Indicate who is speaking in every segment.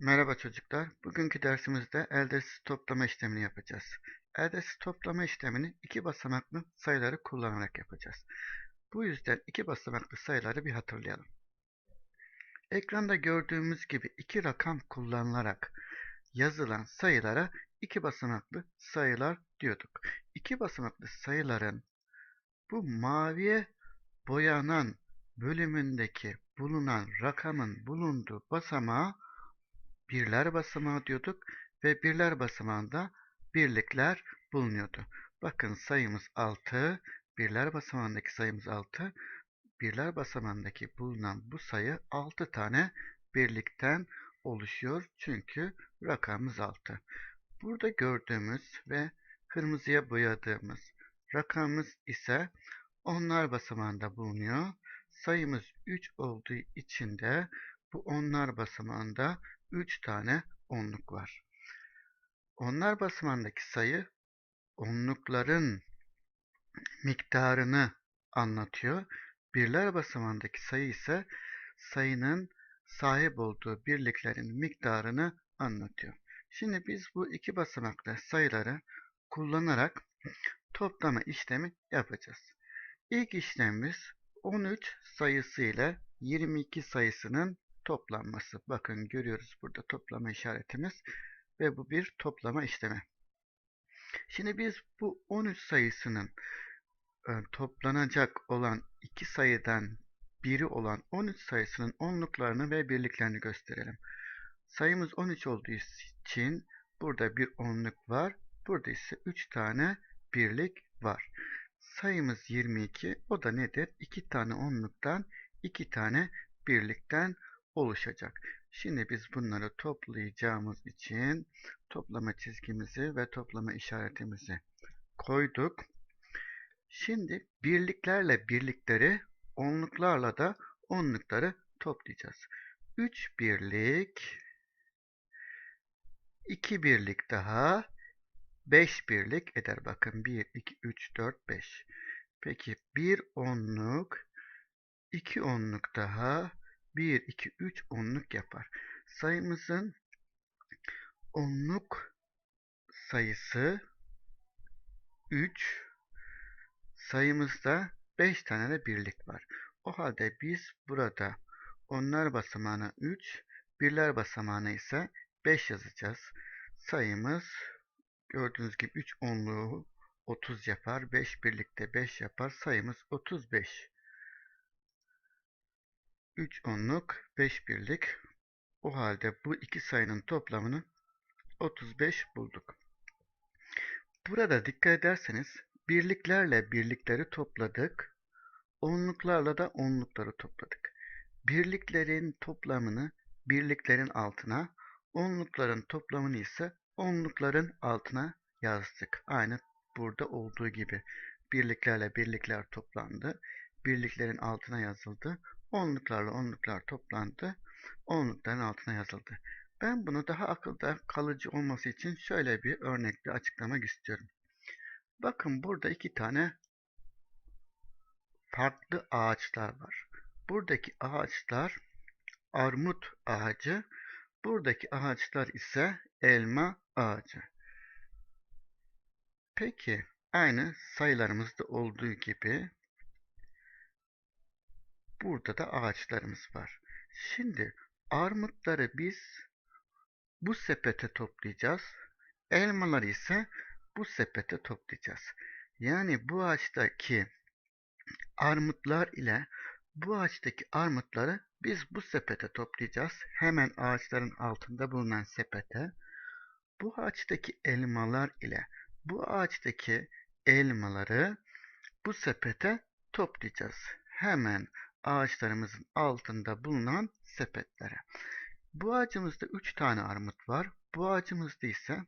Speaker 1: Merhaba çocuklar. Bugünkü dersimizde eldesiz toplama işlemini yapacağız. Eldesiz toplama işlemini iki basamaklı sayıları kullanarak yapacağız. Bu yüzden iki basamaklı sayıları bir hatırlayalım. Ekranda gördüğümüz gibi iki rakam kullanılarak yazılan sayılara iki basamaklı sayılar diyorduk. İki basamaklı sayıların bu maviye boyanan bölümündeki bulunan rakamın bulunduğu basamağa birler basamağı diyorduk ve birler basamağında birlikler bulunuyordu. Bakın sayımız 6, birler basamağındaki sayımız 6, birler basamağındaki bulunan bu sayı 6 tane birlikten oluşuyor. Çünkü rakamımız 6. Burada gördüğümüz ve kırmızıya boyadığımız rakamımız ise onlar basamağında bulunuyor. Sayımız 3 olduğu için de bu onlar basamağında 3 tane onluk var. Onlar basamağındaki sayı onlukların miktarını anlatıyor. Birler basamağındaki sayı ise sayının sahip olduğu birliklerin miktarını anlatıyor. Şimdi biz bu iki basamaklı sayıları kullanarak toplama işlemi yapacağız. İlk işlemimiz 13 sayısı ile 22 sayısının toplanması. Bakın görüyoruz burada toplama işaretimiz ve bu bir toplama işlemi. Şimdi biz bu 13 sayısının e, toplanacak olan iki sayıdan biri olan 13 sayısının onluklarını ve birliklerini gösterelim. Sayımız 13 olduğu için burada bir onluk var. Burada ise 3 tane birlik var. Sayımız 22. O da nedir? 2 tane onluktan 2 tane birlikten oluşacak. Şimdi biz bunları toplayacağımız için toplama çizgimizi ve toplama işaretimizi koyduk. Şimdi birliklerle birlikleri, onluklarla da onlukları toplayacağız. 3 birlik, 2 birlik daha 5 birlik eder. Bakın 1, 2, 3, 4, 5. Peki 1 onluk, 2 onluk daha 1, 2, 3 onluk yapar. Sayımızın onluk sayısı 3. Sayımızda 5 tane de birlik var. O halde biz burada onlar basamağına 3, birler basamağına ise 5 yazacağız. Sayımız gördüğünüz gibi 3 onluğu 30 yapar. 5 birlikte 5 yapar. Sayımız 35. 3 onluk 5 birlik. O halde bu iki sayının toplamını 35 bulduk. Burada dikkat ederseniz birliklerle birlikleri topladık. Onluklarla da onlukları topladık. Birliklerin toplamını birliklerin altına, onlukların toplamını ise onlukların altına yazdık. Aynı burada olduğu gibi birliklerle birlikler toplandı. Birliklerin altına yazıldı. Onluklarla onluklar toplandı. Onlukların altına yazıldı. Ben bunu daha akılda kalıcı olması için şöyle bir örnekle açıklamak istiyorum. Bakın burada iki tane farklı ağaçlar var. Buradaki ağaçlar armut ağacı, buradaki ağaçlar ise elma ağacı. Peki aynı sayılarımızda olduğu gibi Burada da ağaçlarımız var. Şimdi armutları biz bu sepete toplayacağız. Elmaları ise bu sepete toplayacağız. Yani bu ağaçtaki armutlar ile bu ağaçtaki armutları biz bu sepete toplayacağız. Hemen ağaçların altında bulunan sepete. Bu ağaçtaki elmalar ile bu ağaçtaki elmaları bu sepete toplayacağız. Hemen ağaçlarımızın altında bulunan sepetlere. Bu ağacımızda 3 tane armut var. Bu ağacımızda ise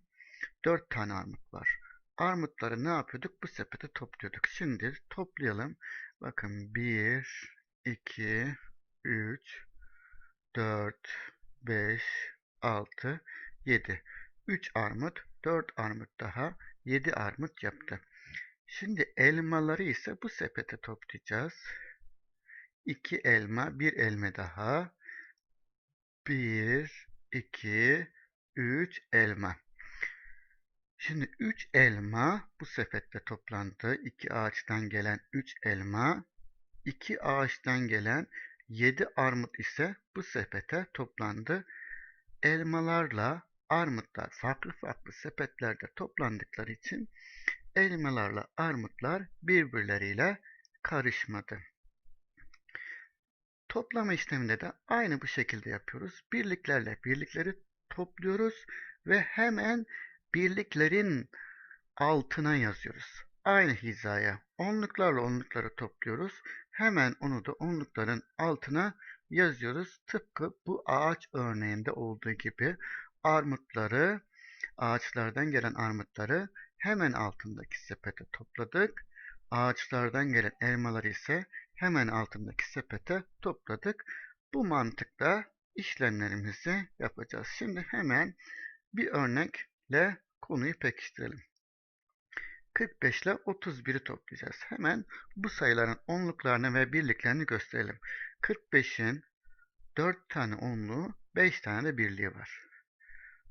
Speaker 1: 4 tane armut var. Armutları ne yapıyorduk? Bu sepete topluyorduk. Şimdi toplayalım. Bakın 1, 2, 3, 4, 5, 6, 7. 3 armut, 4 armut daha 7 armut yaptı. Şimdi elmaları ise bu sepete toplayacağız. 2 elma, bir elma daha. 1, 2, 3 elma. Şimdi 3 elma bu sepette toplandı. 2 ağaçtan gelen 3 elma. 2 ağaçtan gelen 7 armut ise bu sepete toplandı. Elmalarla armutlar farklı farklı sepetlerde toplandıkları için elmalarla armutlar birbirleriyle karışmadı. Toplama işleminde de aynı bu şekilde yapıyoruz. Birliklerle birlikleri topluyoruz ve hemen birliklerin altına yazıyoruz. Aynı hizaya onluklarla onlukları topluyoruz. Hemen onu da onlukların altına yazıyoruz. Tıpkı bu ağaç örneğinde olduğu gibi armutları, ağaçlardan gelen armutları hemen altındaki sepete topladık. Ağaçlardan gelen elmaları ise hemen altındaki sepete topladık. Bu mantıkla işlemlerimizi yapacağız. Şimdi hemen bir örnekle konuyu pekiştirelim. 45 ile 31'i toplayacağız. Hemen bu sayıların onluklarını ve birliklerini gösterelim. 45'in 4 tane onluğu, 5 tane de birliği var.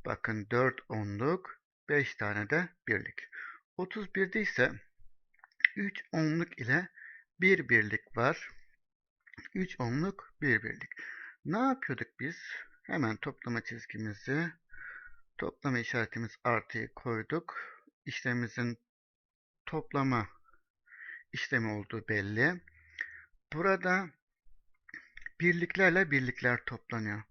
Speaker 1: Bakın 4 onluk, 5 tane de birlik. 31'de ise 3 onluk ile 1 birlik var. 3 onluk 1 birlik. Ne yapıyorduk biz? Hemen toplama çizgimizi, toplama işaretimiz artıyı koyduk. İşlemimizin toplama işlemi olduğu belli. Burada birliklerle birlikler toplanıyor.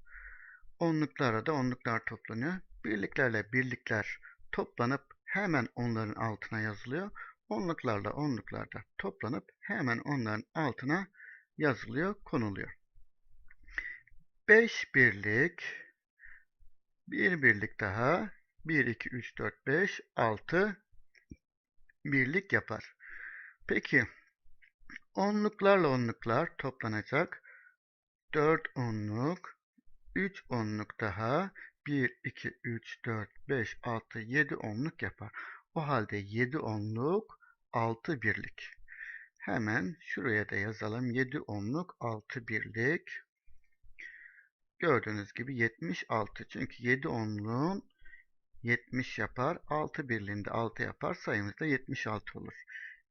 Speaker 1: Onluklarla da onluklar toplanıyor. Birliklerle birlikler toplanıp hemen onların altına yazılıyor. Onluklarla onluklar da toplanıp hemen onların altına yazılıyor, konuluyor. 5 birlik, bir birlik daha, 1, 2, 3, 4, 5, 6 birlik yapar. Peki, onluklarla onluklar toplanacak. 4 onluk, 3 onluk daha, 1, 2, 3, 4, 5, 6, 7 onluk yapar. O halde 7 onluk 6 birlik. Hemen şuraya da yazalım. 7 onluk 6 birlik. Gördüğünüz gibi 76. Çünkü 7 onluğun 70 yapar. 6 birliğinde 6 yapar. Sayımız da 76 olur.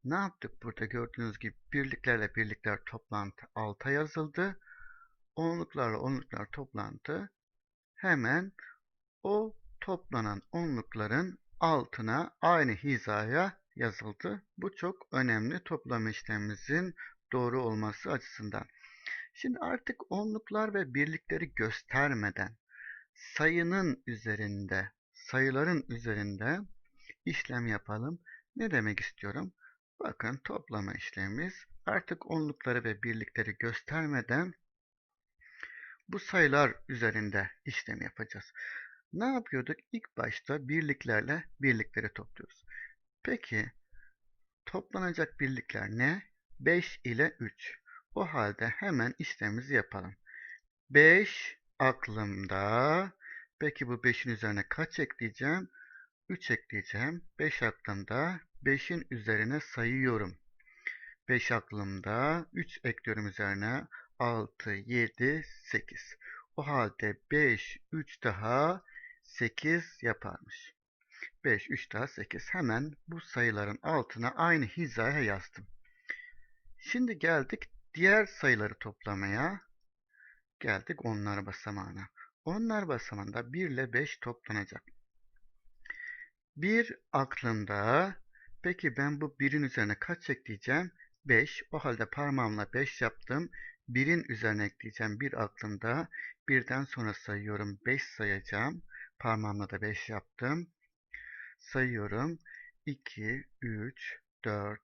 Speaker 1: Ne yaptık burada? Gördüğünüz gibi birliklerle birlikler toplantı 6'a yazıldı. Onluklarla onluklar toplantı hemen o toplanan onlukların altına aynı hizaya yazıldı. Bu çok önemli toplama işlemimizin doğru olması açısından. Şimdi artık onluklar ve birlikleri göstermeden sayının üzerinde, sayıların üzerinde işlem yapalım. Ne demek istiyorum? Bakın toplama işlemimiz artık onlukları ve birlikleri göstermeden bu sayılar üzerinde işlem yapacağız. Ne yapıyorduk? İlk başta birliklerle birlikleri topluyoruz. Peki toplanacak birlikler ne? 5 ile 3. O halde hemen işlemimizi yapalım. 5 aklımda. Peki bu 5'in üzerine kaç ekleyeceğim? 3 ekleyeceğim. 5 aklımda. 5'in üzerine sayıyorum. 5 aklımda. 3 ekliyorum üzerine. 6, 7, 8. O halde 5, 3 daha 8 yaparmış. 5, 3 daha 8. Hemen bu sayıların altına aynı hizaya yazdım. Şimdi geldik diğer sayıları toplamaya. Geldik onlar basamağına. Onlar basamağında 1 ile 5 toplanacak. 1 aklımda. Peki ben bu 1'in üzerine kaç ekleyeceğim? 5. O halde parmağımla 5 yaptım. 1'in üzerine ekleyeceğim. 1 aklımda. Birden sonra sayıyorum. 5 sayacağım. Parmağımla da 5 yaptım. Sayıyorum. 2, 3, 4,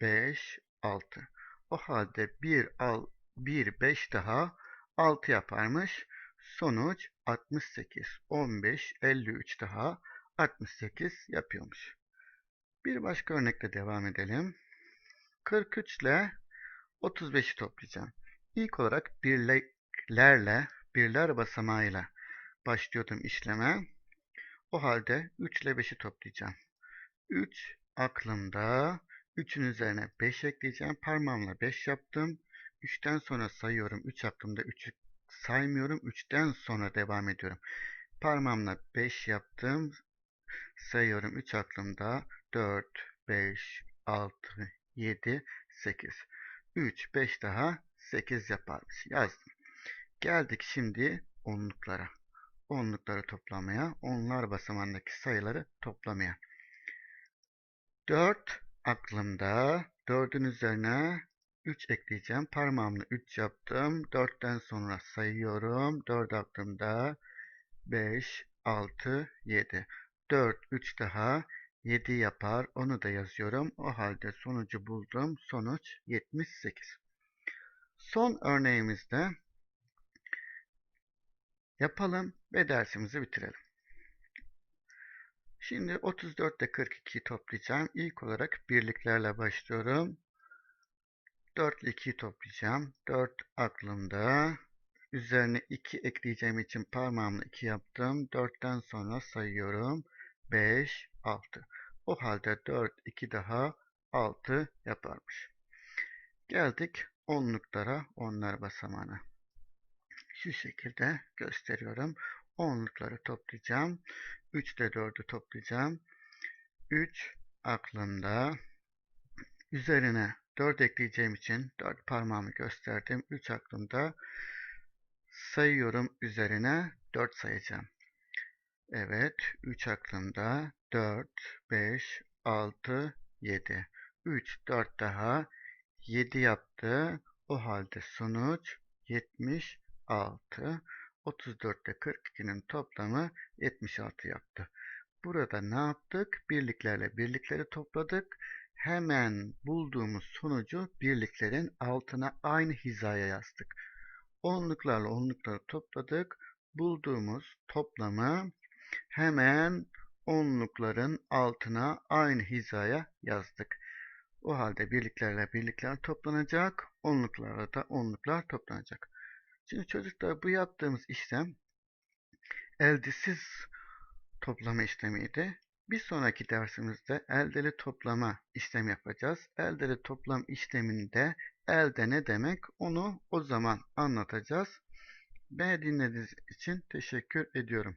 Speaker 1: 5, 6. O halde 1, al, 1 5 daha 6 yaparmış. Sonuç 68, 15, 53 daha 68 yapıyormuş. Bir başka örnekle devam edelim. 43 ile 35'i toplayacağım. İlk olarak birliklerle, birler basamağıyla başlıyordum işleme. O halde 3 ile 5'i toplayacağım. 3 aklımda. 3'ün üzerine 5 ekleyeceğim. Parmağımla 5 yaptım. 3'ten sonra sayıyorum. 3 aklımda 3'ü saymıyorum. 3'ten sonra devam ediyorum. Parmağımla 5 yaptım. Sayıyorum 3 aklımda. 4, 5, 6, 7, 8. 3, 5 daha 8 yaparmış. Yazdım. Geldik şimdi onluklara. Onlukları toplamaya, onlar basamağındaki sayıları toplamaya. 4 aklımda. 4'ün üzerine 3 ekleyeceğim. Parmağımla 3 yaptım. 4'ten sonra sayıyorum. 4 aklımda. 5, 6, 7. 4, 3 daha 7 yapar. Onu da yazıyorum. O halde sonucu buldum. Sonuç 78. Son örneğimizde yapalım ve dersimizi bitirelim. Şimdi 34 ile 42'yi toplayacağım. İlk olarak birliklerle başlıyorum. 4 ile 2'yi toplayacağım. 4 aklımda. Üzerine 2 ekleyeceğim için parmağımla 2 yaptım. 4'ten sonra sayıyorum. 5, 6. O halde 4, 2 daha 6 yaparmış. Geldik onluklara, onlar basamağına. Şu şekilde gösteriyorum. Onlukları toplayacağım. 3 ile 4'ü toplayacağım. 3 aklımda. Üzerine 4 ekleyeceğim için 4 parmağımı gösterdim. 3 aklımda. Sayıyorum üzerine 4 sayacağım. Evet 3 aklımda. 4, 5, 6, 7. 3, 4 daha 7 yaptı. O halde sonuç 76. 34 ile 42'nin toplamı 76 yaptı. Burada ne yaptık? Birliklerle birlikleri topladık. Hemen bulduğumuz sonucu birliklerin altına aynı hizaya yazdık. Onluklarla onlukları topladık. Bulduğumuz toplamı hemen onlukların altına aynı hizaya yazdık. O halde birliklerle birlikler toplanacak. Onluklarla da onluklar toplanacak. Şimdi çocuklar bu yaptığımız işlem eldesiz toplama işlemiydi. Bir sonraki dersimizde eldeli toplama işlem yapacağız. Eldeli toplam işleminde elde ne demek onu o zaman anlatacağız. Beni dinlediğiniz için teşekkür ediyorum.